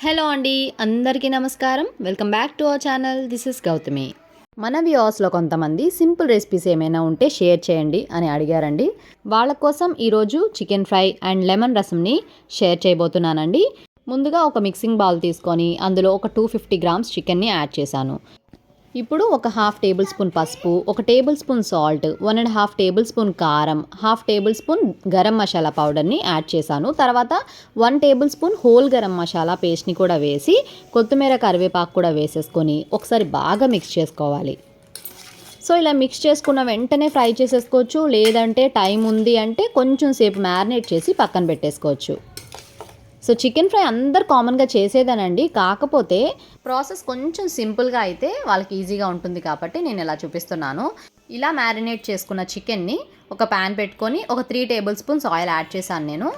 Hello అండి అందరికీ నమస్కారం. Welcome back to our channel. This is Gautami. మన వ్యూవర్స్లో కొంతమంది సింపుల్ రెసిపీస్ ఏమైనా ఉంటే షేర్ చేయండి అని అడిగారండి. వాళ్ళ కోసం ఈరోజు చికెన్ ఫ్రై అండ్ లెమన్ రసంని షేర్ చేయబోతున్నానండి. ముందుగా ఒక మిక్సింగ్ బౌల్ తీసుకొని అందులో ఒక టూ ఫిఫ్టీ గ్రామ్స్ చికెన్ని యాడ్ చేశాను. ఇప్పుడు ఒక హాఫ్ టేబుల్ స్పూన్ పసుపు ఒక tablespoon salt one and half tablespoon కారం half tablespoon garam masala పౌడర్ని యాడ్ చేశాను. తర్వాత one tablespoon whole garam masala పేస్ట్ని కూడా వేసి కొత్తిమీర కరివేపాకు కూడా వేసేసుకొని ఒకసారి బాగా మిక్స్ చేసుకోవాలి. సో ఇలా మిక్స్ చేసుకున్న వెంటనే ఫ్రై చేసేసుకోవచ్చు లేదంటే టైం ఉంది అంటే కొంచెం సేపు మ్యారినేట్ చేసి పక్కన పెట్టేసుకోవచ్చు. సో చికెన్ ఫ్రై అందరు కామన్గా చేసేదానండి. కాకపోతే ప్రాసెస్ కొంచెం సింపుల్గా అయితే వాళ్ళకి ఈజీగా ఉంటుంది కాబట్టి నేను ఇలా చూపిస్తున్నాను. ఇలా మ్యారినేట్ చేసుకున్న చికెన్ని ఒక ప్యాన్ పెట్టుకొని ఒక three tablespoons oil add చేశాను నేను.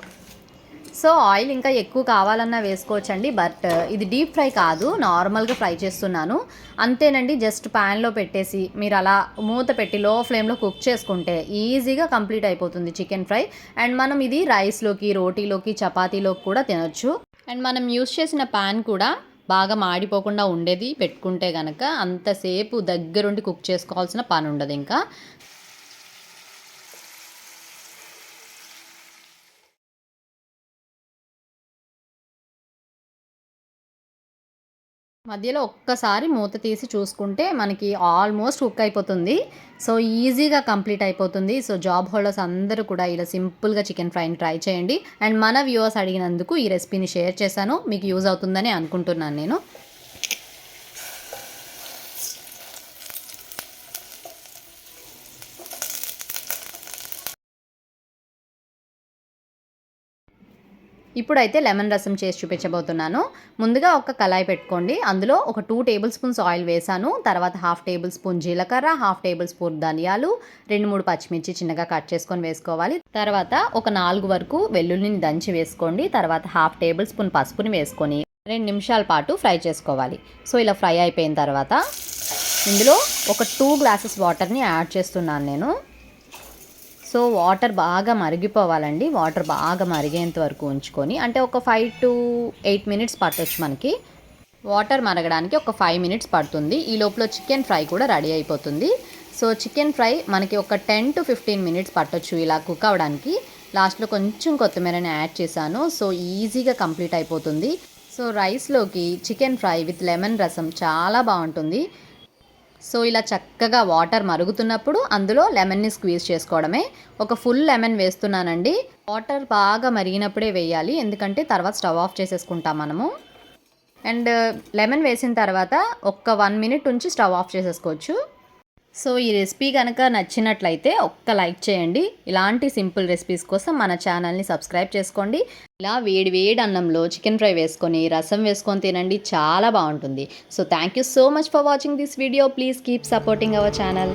సో ఆయిల్ ఇంకా ఎక్కువ కావాలన్నా వేసుకోవచ్చండి బట్ ఇది డీప్ ఫ్రై కాదు నార్మల్గా ఫ్రై చేస్తున్నాను. అంతేనండి జస్ట్ ప్యాన్లో పెట్టేసి మీరు అలా మూత పెట్టి లో ఫ్లేమ్లో కుక్ చేసుకుంటే ఈజీగా కంప్లీట్ అయిపోతుంది చికెన్ ఫ్రై. అండ్ మనం ఇది రైస్లోకి రోటీలోకి చపాతీలోకి కూడా తినొచ్చు. అండ్ మనం యూస్ చేసిన ప్యాన్ కూడా బాగా మాడిపోకుండా ఉండేది పెట్టుకుంటే కనుక అంతసేపు దగ్గరుండి కుక్ చేసుకోవాల్సిన పని ఉండదు ఇంకా. మధ్యలో ఒక్కసారి మూత తీసి చూసుకుంటే మనకి ఆల్మోస్ట్ కుక్ అయిపోతుంది. సో ఈజీగా కంప్లీట్ అయిపోతుంది. సో జాబ్ హోల్డర్స్ అందరూ కూడా ఇలా సింపుల్గా చికెన్ ఫ్రైని ట్రై చేయండి. అండ్ మన వ్యూవర్స్ అడిగినందుకు ఈ రెసిపీని షేర్ చేశాను. మీకు యూజ్ అవుతుందని అనుకుంటున్నాను నేను. ఇప్పుడైతే లెమన్ రసం చేసి చూపించబోతున్నాను. ముందుగా ఒక కళాయి పెట్టుకోండి. అందులో ఒక టూ టేబుల్ స్పూన్స్ ఆయిల్ వేసాను. తర్వాత హాఫ్ టేబుల్ స్పూన్ జీలకర్ర హాఫ్ టేబుల్ స్పూన్ ధనియాలు రెండు మూడు పచ్చిమిర్చి చిన్నగా కట్ చేసుకొని వేసుకోవాలి. తర్వాత ఒక నాలుగు వరకు వెల్లుల్లిని దంచి వేసుకోండి. తర్వాత హాఫ్ టేబుల్ స్పూన్ పసుపుని వేసుకొని రెండు నిమిషాల పాటు ఫ్రై చేసుకోవాలి. సో ఇలా ఫ్రై అయిపోయిన తర్వాత ఇందులో ఒక టూ గ్లాసెస్ వాటర్ని యాడ్ చేస్తున్నాను నేను. సో వాటర్ బాగా మరిగిపోవాలండి. వాటర్ బాగా మరిగేంత వరకు ఉంచుకొని అంటే ఒక ఫైవ్ టు ఎయిట్ మినిట్స్ పట్టొచ్చు మనకి. వాటర్ మరగడానికి ఒక ఫైవ్ మినిట్స్ పడుతుంది. ఈ లోపల చికెన్ ఫ్రై కూడా రెడీ అయిపోతుంది. సో చికెన్ ఫ్రై మనకి ఒక టెన్ టు ఫిఫ్టీన్ మినిట్స్ పట్టొచ్చు ఇలా కుక్ అవ్వడానికి. లాస్ట్లో కొంచెం కొత్తిమీరని యాడ్ చేశాను. సో ఈజీగా కంప్లీట్ అయిపోతుంది. సో రైస్లోకి చికెన్ ఫ్రై విత్ లెమన్ రసం చాలా బాగుంటుంది. సో ఇలా చక్కగా వాటర్ మరుగుతున్నప్పుడు అందులో లెమన్ని స్క్వీజ్ చేసుకోవడమే. ఒక ఫుల్ లెమన్ వేస్తున్నానండి. వాటర్ బాగా మరిగినప్పుడే వేయాలి. ఎందుకంటే తర్వాత స్టవ్ ఆఫ్ చేసేసుకుంటాం మనము. అండ్ లెమన్ వేసిన తర్వాత ఒక్క వన్ మినిట్ ఉంచి స్టవ్ ఆఫ్ చేసేసుకోవచ్చు. సో ఈ రెసిపీ కనుక నచ్చినట్లయితే ఒక్క లైక్ చేయండి. ఇలాంటి సింపుల్ రెసిపీస్ కోసం మన ఛానల్ని సబ్స్క్రైబ్ చేసుకోండి. ఇలా వేడి వేడి అన్నంలో చికెన్ ఫ్రై వేసుకొని రసం వేసుకొని తినండి. చాలా బాగుంటుంది. So thank you so much for watching this video. Please keep supporting our channel.